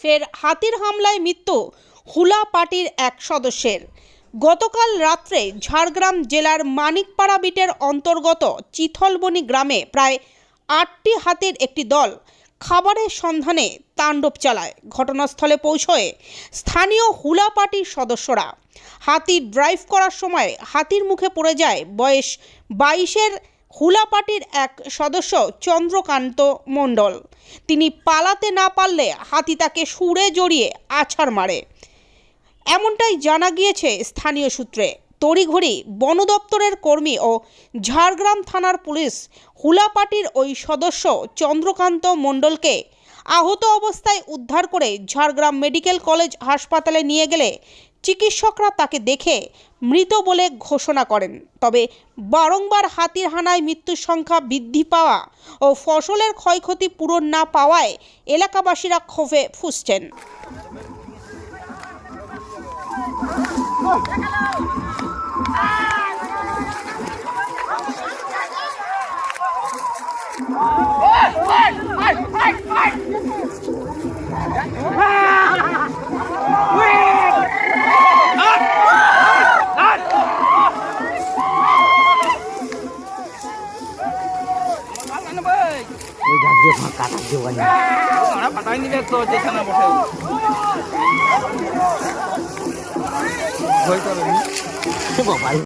ফের হাতির হামলায় মৃত্যু হুলা পার্টির এক সদস্যের। গতকাল রাত্রে ঝাড়গ্রাম জেলার মানিকপাড়া বিটের অন্তর্গত চিথলবনি গ্রামে প্রায় আটটি হাতির একটি দল খাবারের সন্ধানে তাণ্ডব চালায়। ঘটনাস্থলে পৌঁছয়ে স্থানীয় হুলা পার্টির সদস্যরা হাতি ড্রাইভ করার সময় হাতির মুখে পড়ে যায় বয়স বাইশের হুলা পার্টির এক সদস্য চন্দ্রকান্ত মণ্ডল। তিনি পালাতে না পারলে হাতি তাকে সুরে জড়িয়ে আছাড় মারে। এমনটাই জানা গিয়েছে স্থানীয় সূত্রে। তড়িঘড়ি বন দপ্তরের কর্মী ও ঝাড়গ্রাম থানার পুলিশ হুলা পার্টির ওই সদস্য চন্দ্রকান্ত মণ্ডলকে আহত অবস্থায় উদ্ধার করে ঝাড়গ্রাম মেডিকেল কলেজ হাসপাতালে নিয়ে গেলে চিকিৎসকরা তাকে দেখে মৃত বলে ঘোষণা করেন। তবে বারংবার হাতির হানায় মৃত্যুর সংখ্যা বৃদ্ধি পাওয়া ও ফসলের ক্ষয়ক্ষতি পূরণ না পাওয়ায় এলাকাবাসীরা ক্ষোভে ফুসছেন। ওই গাছ দিয়ে ফাঁকা ধার দিয়ে ওখানে পাঠাই নিবে তো যেখানে বসে। ভয় করে বাবা